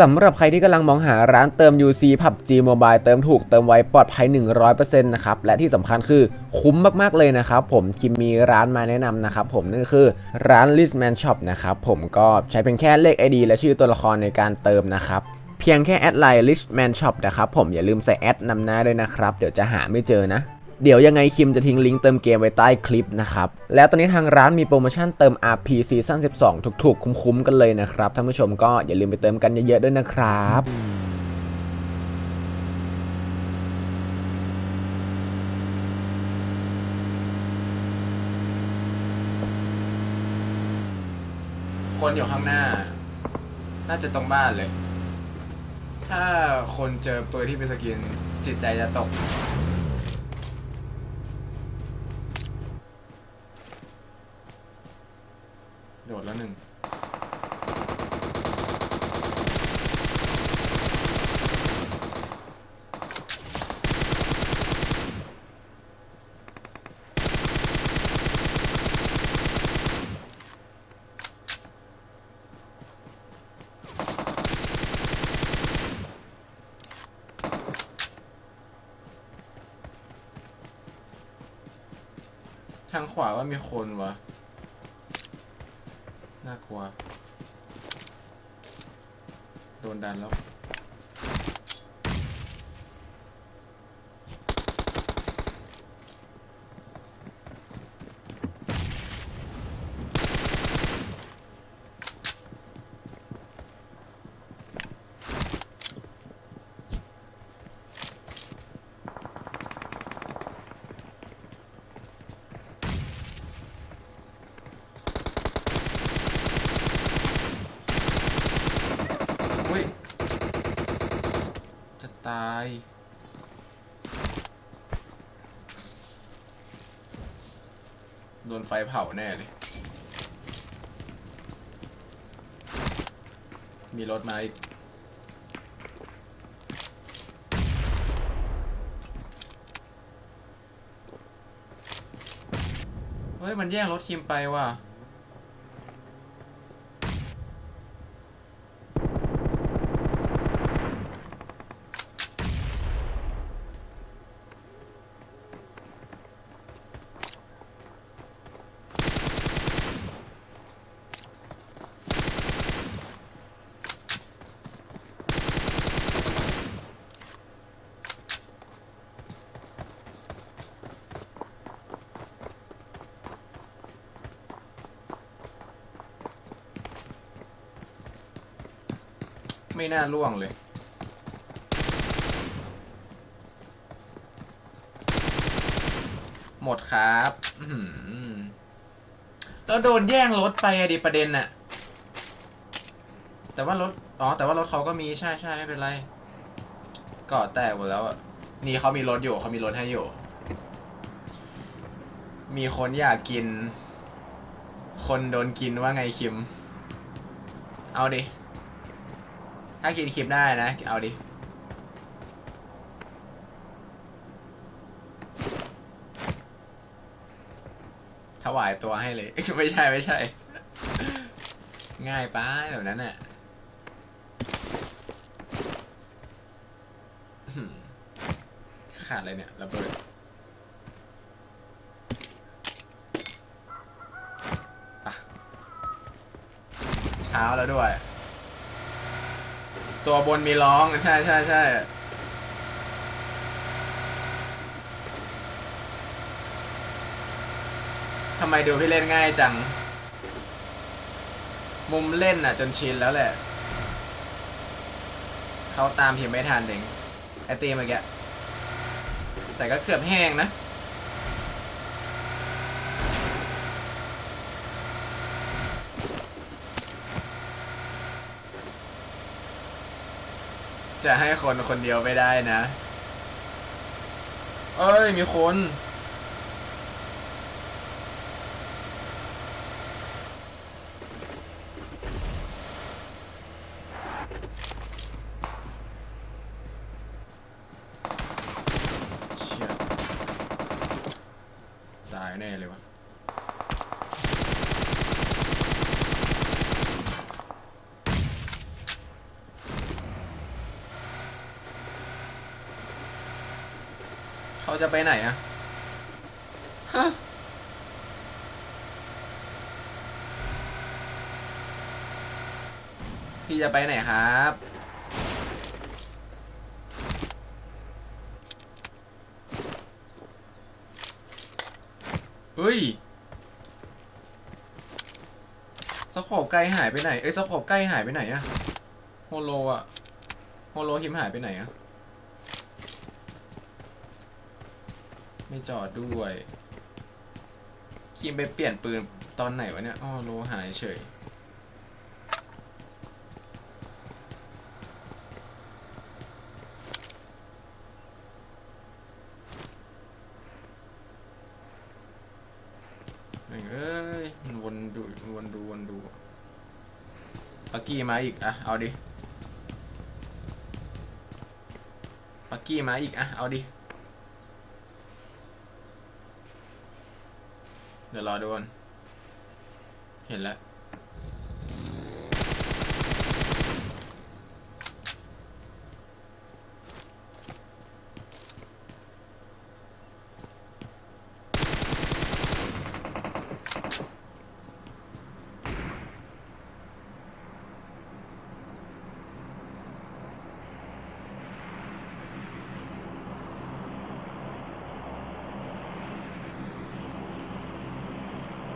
สำหรับใครที่กำลังมองหาร้านเติม UC PUBG Mobile เติมถูกเติมไวปลอดภัย 100%นะครับ และที่สำคัญคือคุ้มมาก ๆ เลยนะครับ ผมคิมมีร้านมาแนะนำนะครับผมนั่นก็คือร้าน Listman Shop นะครับผมก็ใช้เป็นแค่เลข ID และชื่อตัวละครในการเติมนะครับเพียงแค่แอดไลน์ Richman Shop นะครับผมอย่าลืมใส่แอดนำหน้าด้วยนะครับ เดี๋ยวจะหาไม่เจอนะ เดี๋ยวยังไงคิมจะทิ้งลิงก์เติมเกมไว้ใต้คลิปนะครับ แล้วตอนนี้ทางร้านมีโปรโมชั่นเติม RP Season 12 ถูกๆ คุ้มๆ กันเลยนะครับ ท่านผู้ชมก็อย่าลืมไปเติมกันเยอะๆ ด้วยนะครับคนอยู่ข้างหน้า น่าจะตรงบ้านเลย ถ้าคนเจอปืนที่เป็นสกินจิตใจจะตก โดดแล้วหนึ่งทางขวาว่ามีคนวะ น่ากลัว โดนดันแล้ว ตาย โดนไฟเผาแน่เลย มีรถมาอีกเฮ้ย มันแย่งรถทีมไปว่ะ ไม่น่าล่วงเลย หมดครับแล้วโดนแย่งรถไปอะดิประเด็นน่ะ แต่ว่ารถ อ๋อ แต่ว่ารถเขาก็มีใช่ใช่ไม่เป็นไรกาะแตกหมดแล้วอะนี่เขามีรถอยู่เขามีรถให้อยู่ มีคนอยากกิน คนโดนกินว่าไงคิม เอาดิ ถ้ากินคลิปได้นะ เอาดิ ถวายตัวให้เลย ไม่ใช่ไม่ใช่ ง่ายไปแบบนั้นน่ะขาดอะไรเนี่ยระเบิดเช้าแล้วด้วย ตัวบนมีร้องใช่ใช่ใช่ทำไมดูพี่เล่นง่ายจัง มุมเล่นน่ะ จนชินแล้วแหละ เขาตามพิมไม่ทันเองไอตีเมื่อกี้แต่ก็เกือบแห้งนะ จะให้คนคนเดียวไม่ได้นะ เอ้ย มีคน เชี่ยตายแน่เลยวะ เขาจะไปไหนอะฮะพี่จะไปไหนครับ เฮ้ย สโคปไกลหายไปไหน เอ้ยสโคปใกล้หายไปไหนอะโฮโลอะโฮโลหิมหายไปไหนอะ ไม่จอดด้วยคิมไปเปลี่ยนปืนตอนไหนวะเนี่ยอ๋อโลหายเฉยแม่เอ้ยมวนดูมวนดูวนดูปักกี้มาอีกอะเอาดิปักกี้มาอีกอะเอาดิ เดี๋ยวรอดูก่อนเห็นแล้ว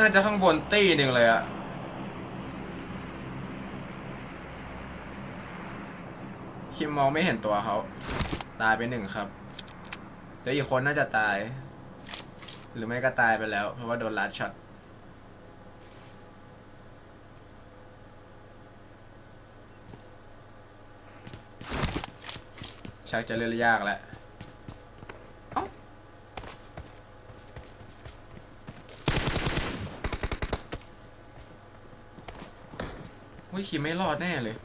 น่าจะข้างบนตี้หนึ่งเลยอะคิมมองไม่เห็นตัวเขาตายไปหนึ่งครับเดี๋ยวอีกคนน่าจะตาย หรือไม่ก็ตายไปแล้ว เพราะว่าโดนลัดช็อตชักจะเล่นยากแล้ว เอ้า อุ้ยคิมไม่รอดแน่เลย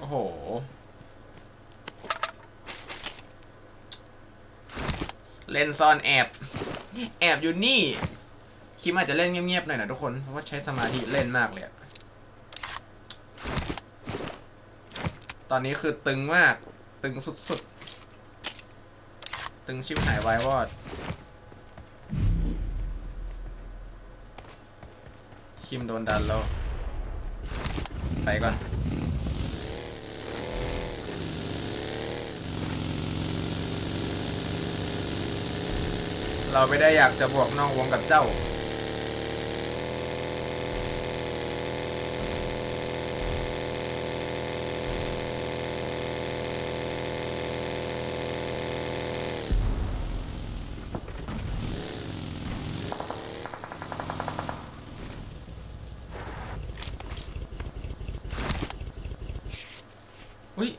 โอ้โห เล่นซ่อนแอบ แอบอยู่นี่ คิมอาจจะเล่นเงียบๆหน่อยนะทุกคน เพราะว่าใช้สมาธิเล่นมากเลย ตอนนี้คือตึงมาก ตึงสุดๆ ตึงชิบหายวายวอด คิมโดนดันแล้ว ไปก่อน เราไม่ได้อยากจะบวกนอกวงกับเจ้า อุ้ย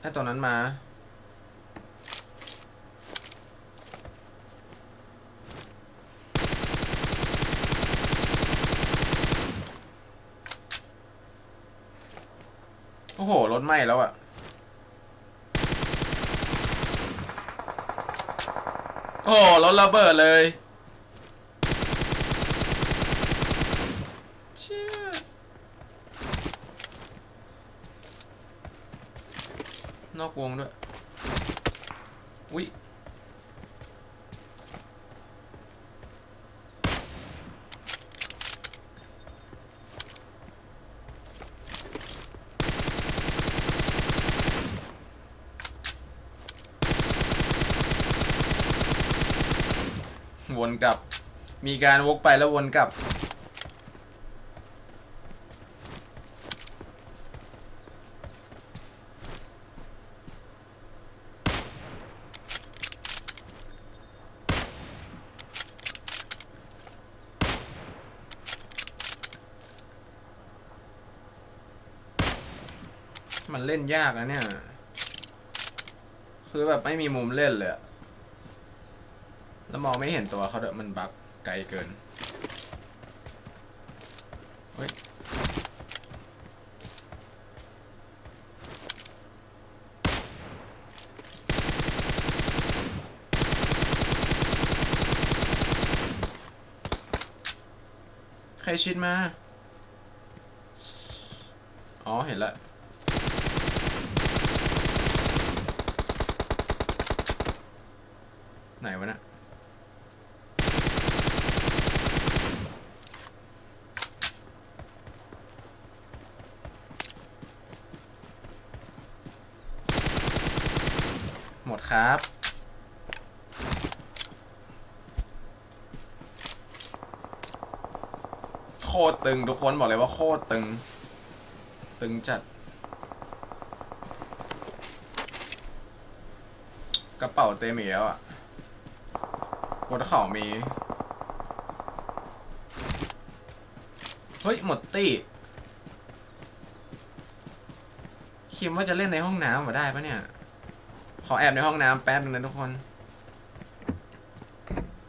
ไอตัวนั้นมา โอ้โห รถไหม้แล้วอะโอ้โหรถระเบิดเลยเชี่ยนอกวงด้วย อุ๊ย วนกลับ มีการวกไปแล้ววนกลับ มันเล่นยากนะเนี่ย คือแบบไม่มีมุมเล่นเลยอะ แล้วมองไม่เห็นตัวเขาด้วยมันบักไกลเกิน เฮ้ย ใครชิดมา อ๋อ เห็นแล้ว ไหนวะเนะ หมดครับ โค ตึงทุกคนบอกเลยว่าโคตรตึง ตึงจัด กระเป๋าเต็มอีกแล้วอะบนเขามี เฮ้ย หมดตี้คิมว่าจะเล่นในห้องน้ำมาได้ปะเนี่ย ขอแอบในห้องน้ำแป๊บนึงนะทุกคน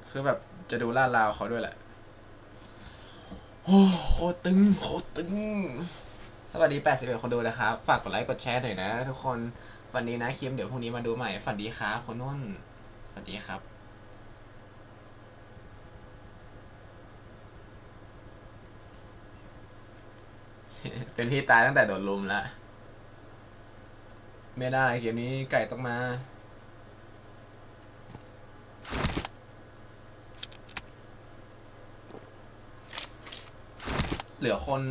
คือแบบจะดูลาดราวเขาด้วยแหละ โอ้โคตรตึงโคตรตึง สวัสดี 81 คนดูนะครับ ฝากกดไลค์กดแชร์หน่อยนะ ทุกคนวันนี้นะคิมเดี๋ยวพรุ่งนี้มาดูใหม่ฝันดีครับคนนุ่นฝันดีครับ เป็นที่ตายตั้งแต่โดนลุมแล้วไม่ได้เกมนี้ไก่ต้องมา เหลือคน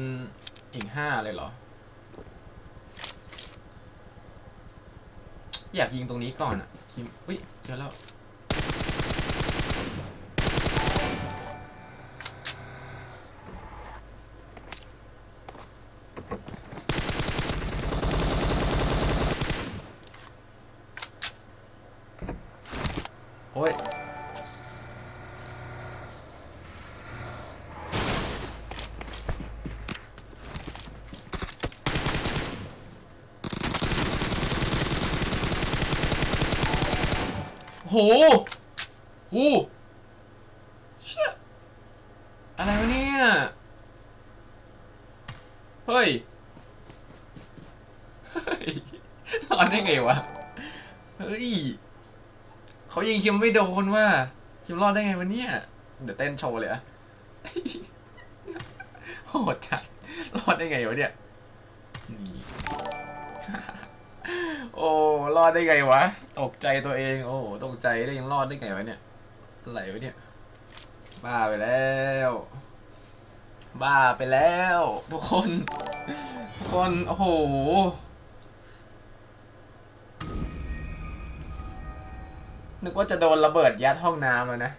อีกห้าเลยเหรอ อยากยิงตรงนี้ก่อนอะคิมอุ้ยเจอแล้ว หโหเชี่ยอะไรวะเนี่ย เฮ้ย เฮ้ยรอดได้ไงวะ เฮ้ย เขายิงคิมไม่โดนว่า คิมรอดได้ไงวะเนี่ย เดี๋ยวเต้นโชว์เลยอะโหดจัด รอดได้ไงวะเนี่ย โอ้รอดได้ไงวะ ตกใจตัวเอง โอ้ตกใจได้ยังรอดได้ไงวะเนี่ยอะไรวะเนี่ย บ้าไปแล้ว บ้าไปแล้ว ทุกคนทุกคนโอ้โหนึกว่าจะโดนระเบิดยัดห้องน้ำแล้วนะ